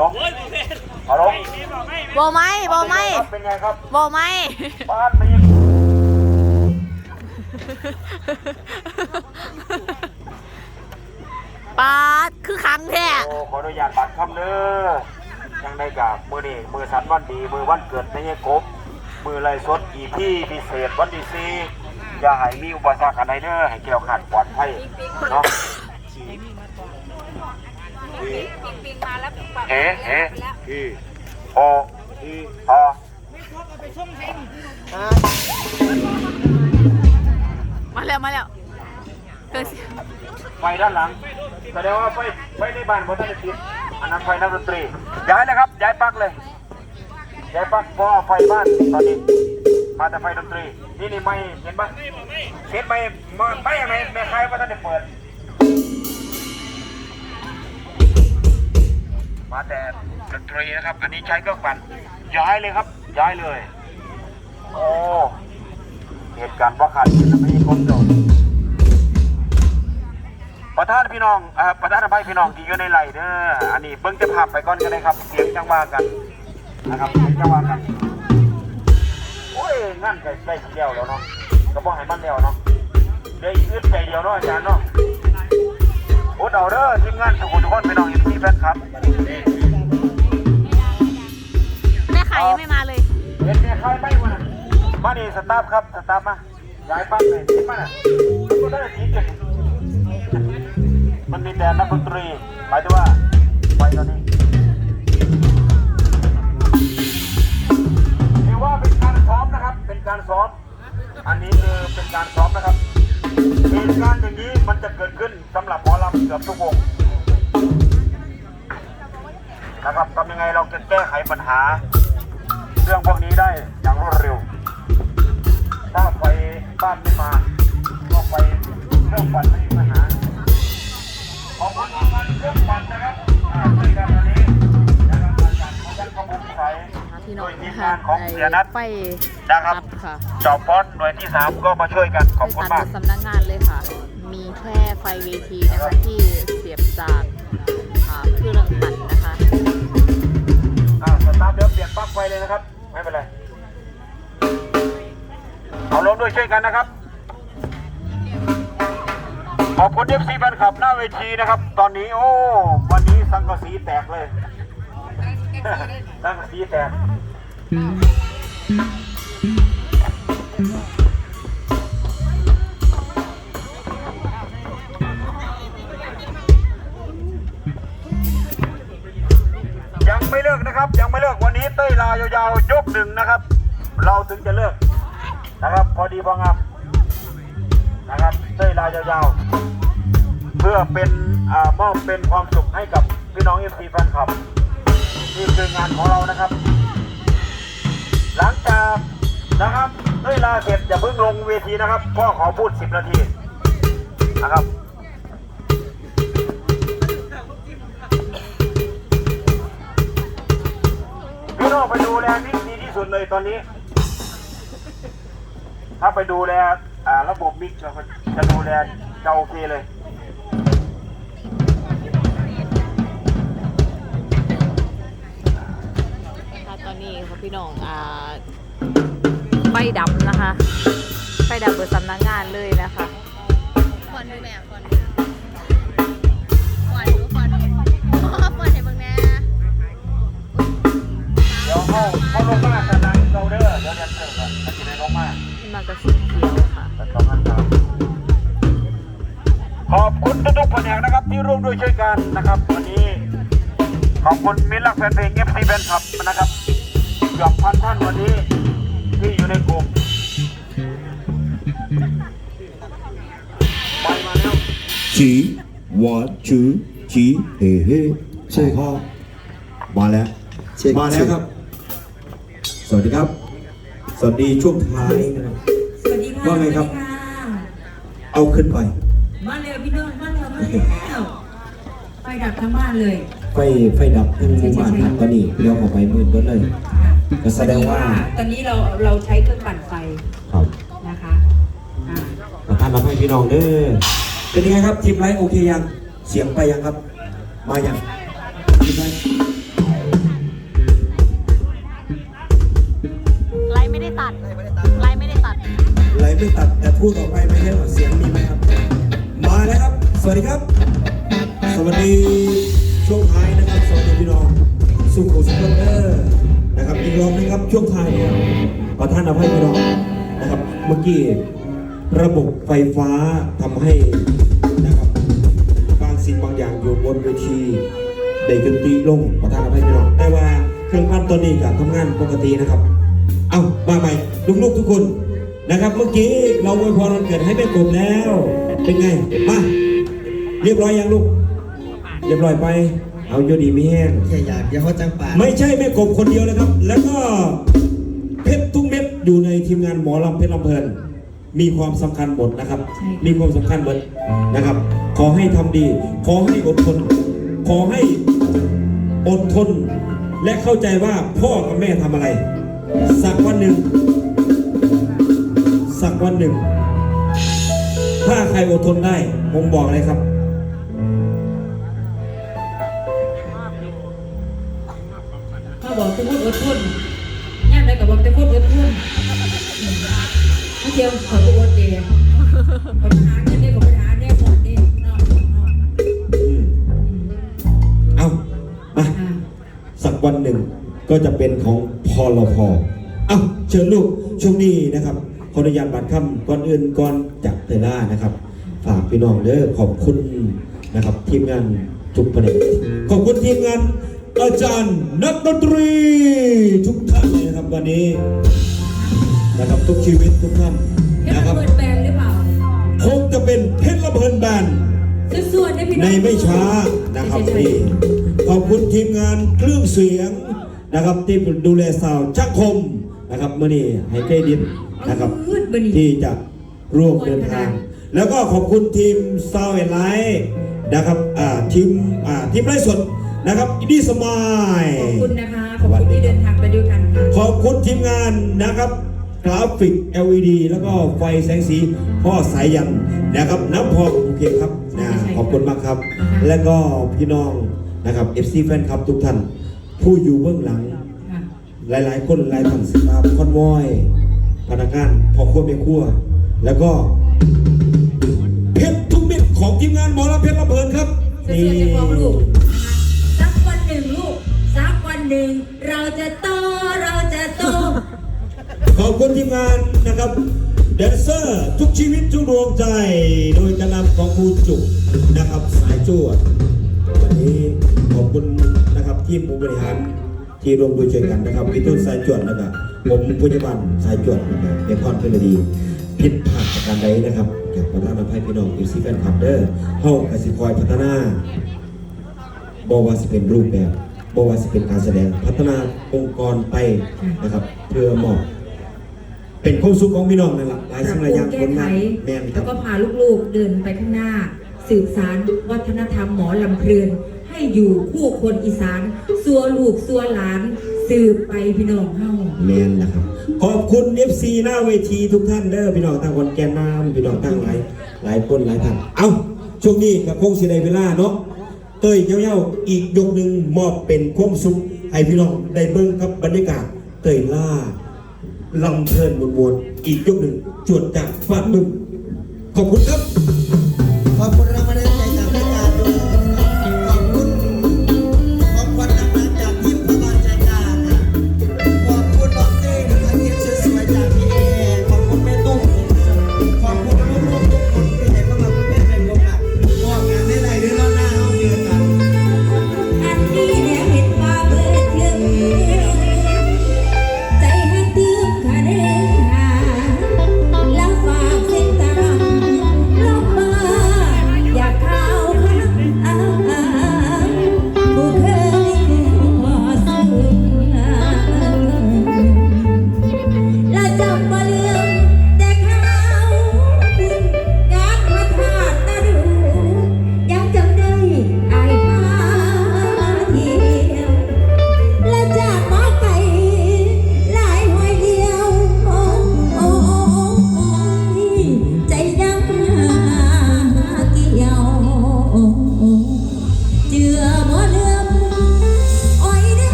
ลงเอาลงบอไหมบอไหมเป็นไงครับบอไหมบ้านมีปาดคือครั้งแท้โอ้ขออนุญาตบัตรคำเด้อยังได้กับมือนี่มือสันวันดีมือวันเกิดไม่ใช่กบมือไรสดอีพี่พิเศษวันที่สี่อย่าให้มีอุปสรรคอะไรเด้อให้แก้วขาดปลอดภัยเนาะ ปิงมาแล้วเอ๋เอ๋พี่โอพี่พอมาแล้วมาแล้วเครื่องเสียงไฟด้านหลังแสดงว่าไฟไฟในบ้านบนท่านติดอันนั้นไฟนักดนตรีย้ายเลยครับย้ายปลั๊กเลยย้ายปลั๊กเพราะว่าไฟบ้านตอนนี้มาแต่ไฟดนตรีนี่นี่ไม่เห็นปะเห็นไม่ไม่ไม่ยังไงแม่ใครว่าท่านได้เปิด มาแต่ดนตรีนะครับ อันนี้ใช้เครื่องปั่นย้ายเลยครับ ย้ายเลย โอ้เหตุการณ์ว่าขาดไม่มีคนโดนประธานพี่น้องอ่อประธานอภัยพี่น้องที่อยู่ในไหลเด้ออันนี้เบิ้งจะภาพไปก่อนก็ได้ครับเสียงจังหวะกันนะครับเสียงจังหวะกันโอ้ยงั้นใกล้ใกล้สิแล้วแล้วเนาะก็บอกให้มันแล้วเนาะเดี๋ยวอีกอึดใจเดียวเนาะอาจารย์เนาะ โอ้เดาเด้อทีมงานทุกคนทุกคนพี่น้องอีกทีแฟนครับแม่ไข่ยังไม่มาเลยเห็นแม่ใครไม่มามานี่สตาฟครับสตาฟมาย้ายปั๊บเลยคิดมาน่ะมันก็ได้ทีเดียวมันมีแต่นักดนตรีหมายถึงว่าไฟตอนนี้ถือว่าเป็นการซ้อมนะครับ เป็นการซ้อม อันนี้คือเป็นการซ้อมนะครับเหตุการณ์อย่างนี้มันจะเกิดขึ้นสำหรับหมอลำเกือบทุกวงนะครับทำยังไงเราจะแก้ไขปัญหา เรื่องพวกนี้ได้อย่างรวดเร็ว ถ้าไฟบ้านไม่มา ก็ไฟเครื่องปั่นไม่มีปัญหา ขอบคุณมากๆเครื่องปั่นนะครับอ่าช่วยกันอันนี้นะครับอาจารย์ของท่านขบุญใสพี่น้องโดยทีนะมคะงานของเสียนัทไฟนะครับดัค่ะจอบป้อนหน่วยที่สามก็มาช่วยกันขอบไปคุณตามมากสำนักงานเลยค่ะ มีแค่ไฟเวทีนะคะที่เสียบจากเครื่องปั่นนะคะอ่าสตาร์ทเดี๋ยวเปลี่ยนปลั๊กไฟเลยนะครับ ไม่เป็นไร เอาลงด้วยช่วยกันนะครับ ขอบคุณเอฟซีแฟนคลับหน้าเวทีนะครับ ตอนนี้โอ้ วันนี้สังกะสีแตกเลย สังกะสีแตก เต้ยลายาวๆยกหนึ่งนะครับ เราถึงจะเลิกนะครับ พอดีพองามนะครับเต้ยลายาวๆเพื่อเป็นอ่ามอบเป็นความสุขให้กับพี่น้องเอฟซีแฟนคลับนี่คืองานของเรานะครับ หลังจากนะครับเต้ยลาเสร็จอย่าเพิ่งลงเวทีนะครับพ่อขอพูด 10 นาทีนะครับ พี่น้องไปดูแลมิกดีที่สุดเลยตอนนี้ ถ้าไปดูแลอ่าระบบมิกจะจะดูแลจะโอเคเลยค่ะตอนนี้ค่ะพี่น้องอ่าไฟดับนะคะ ไฟดับเปิดสำนักงานเลยนะคะควันดูแม่ควัน นนะครับวันนี้ขอบคุณมิตรรักแฟนเพลงเอฟซีแฟนคลับนะครับเกือบพันท่านวันนี้ที่อยู่ในกลุ่มไปมาแล้วจีวันจูจีเฮ้เฮ้ใช่พ่อมาแล้วเช็คมาแล้วครับ สวัสดีครับ สวัสดีช่วงท้ายนะครับสวัสดีค่ะว่าไงครับสวัสดีค่ะเอาขึ้นไป มาเร็วพี่น้องมาเร็วมาแล้วไไฟดับทั้งบ้านเลย ไฟไฟดับทั้งบ้านทั้งตอนนี้เลี้ยวออกไปมืดเบิเลยก็แสดงว่าตอนนี้เราเราใช้เครื่องปั่นไฟครับนะคะอ่าประท่านราให้พี่น้องเด้อเป็นยังไงครับทีมไลฟ์โอเคยังเสียงไปยังครับ มายังไลฟ์ไม่ได้ตัดไลฟ์ไม่ได้ตัดไลฟ์ไม่ตัดแต่พูดออกไปไม่ใช่ว่าเสียงมีไหมครับ มาแล้วครับ สวัสดีครับ สวัสดีช่วงท้ายนะครับสวัสดีพี่น้องสุขุมสุขเดอร์นะครับอีกรอบนึงครับช่วงท้ายเนี่ยขอท่านอภัยพี่น้องนะครับเมื่อกี้ระบบไฟฟ้าทำให้นะครับบางสิ่งบางอย่างอยู่บนเวทีเด้ดนตรีลงขอท่านอภัยพี่น้องแต่ว่าเครื่องปั้นตัวนี้ก็บทำงานปกตินะครับ เอามาใหม่ลูกๆทุกคนนะครับ เมื่อกี้เราอวยพรันเกิดให้แม่กบแล้ว เป็นไงมาเรียบร้อยยังลูก เรียบร้อยไป เอาโยดีมีแห้งแค่อยากเดี๋ยวเขาจังป่าไม่ใช่แม่กบคนเดียวนะครับ แล้วก็เพชรทุกเม็ดอยู่ในทีมงานหมอลำเพชรลำเพลิน มีความสำคัญหมดนะครับ ใช่ มีความสำคัญหมดนะครับ ขอให้ทำดี ขอให้อดทน ขอให้อดทน และเข้าใจว่าพ่อกับแม่ทำอะไร สักวันหนึ่ง สักวันหนึ่ง ถ้าใครอดทนได้ ผมบอกเลยครับ บอกจะพูดอดทนย่ามได้กับอกจะพูดอดทนเขาเที่ยวขอพูดอดเดียวขอหาเงินได้ขอไปหาได้หมดเดียวนอกนอกอืมเอามาสักวันหนึ่งก็จะเป็นของพอลพเอาเชิญลูกช่วงนี้นะครับขออนุญาตบัตรคำก่อนอื่นก่อนจากเตล่านะครับ ฝากพี่น้องเด้อขอบคุณนะครับทีมงานทุกประเด็นขอบคุณทีมงาน อาจารย์นักดนตรีทุกท่านเลยนะครับวันนี้ นะครับทุกชีวิตทุกท่านเฮ็ดนะครับเปิดแบรนด์หรือเปล่าคงจะเป็นเพชรละเพลินแบนด์ส่วนๆได้พี่น้ในองไม่ช้านะครับใช่ๆนี่ขอบคุณทีมงานเครื่องเสียงนะครับที่ดูแลสาวจักรคมนะครับเมื่อนี้ให้เครดิตนะครับมืดบนี่ที่จะร่วมเดินทาง แล้วก็ขอบคุณทีมซาวเอ็นไลท์นะครับอ่าทีมอ่าทีมไร้สด นะครับอินดี้สมายขอบคุณนะคะ ขอบคุณที่เดินทางไปด้วยกันค่ะ ขอบคุณทีมงานนะครับกราฟิก LED แล้วก็ไฟแสงสีพ่อสายยันนะครับน้ำพองโอเคครับนะใช่ใช่ขอบคุณมากครับนะคะและก็พี่น้องนะครับ FC แฟนคลับทุกท่าน ผู้อยู่เบื้องหลังค่ะหลายๆ คนหลายท่านสตาฟคอนวอยพนักงานพ่อครัวแม่ครัว แล้วก็เพชรทุกเม็ดของทีมงานหมอลำเพชรระเบิดครับส่วน หนึ่ง เราจะโตเราจะโต ขอบคุณทีมงานนะครับแดนเซอร์ทุกชีวิตทุกดวงใจ โดยการนำของครูจุกนะครับสายจวดวันนี้ขอบคุณนะครับทีมผู้บริหารที่ร่วมด้วยช่วยกันนะครับพี่ตุ้นสายจวดนะครับผมพุทธบันสายจวดนะครับเอพอนเพลดีผิดพลาดประการใดนะครับอยากประทานอภัยพี่น้องอีซีแฟนคลับเดอร์เฮากสิคอยพัฒนาบอว่าสิเป็นรูปแบบ บว่าสิเป็นการแสดงพัฒนาองค์กรไปนะครับ เพื่อมอบเป็นความสุขของพี่น้องนั่นแหละหลายปรัสิ่บงปหลายอรุย่างงแก้ผลไขงานแม่นคแล้รัวบก็พาลูกๆเดินไปข้างหน้า สืบสารวัฒนธรรมหมอลำเพลิน ให้อยู่คู่คนอีสานสัวลูกสัวหลาน สืบไปพี่น้องเฮา แมนนะครับ ขอบคุณ FC หน้าเวทีทุกท่านเด้อพี่น้องตั้งคนแกนน้ำพี่น้องตั้งหลายหลายคนหลายท่าน เอ้าช่วงนี้กับคงสิได้เวลาเนาะ เต้ยเย้าๆอีกยกหนึ่งมอบเป็นความสุขให้พี่น้องได้เบิ่งกับบรรยากาศเต้ยล่าลำเพลินมวนๆอีกยกหนึ่งจวดจากฟาดมึงขอบคุณครับ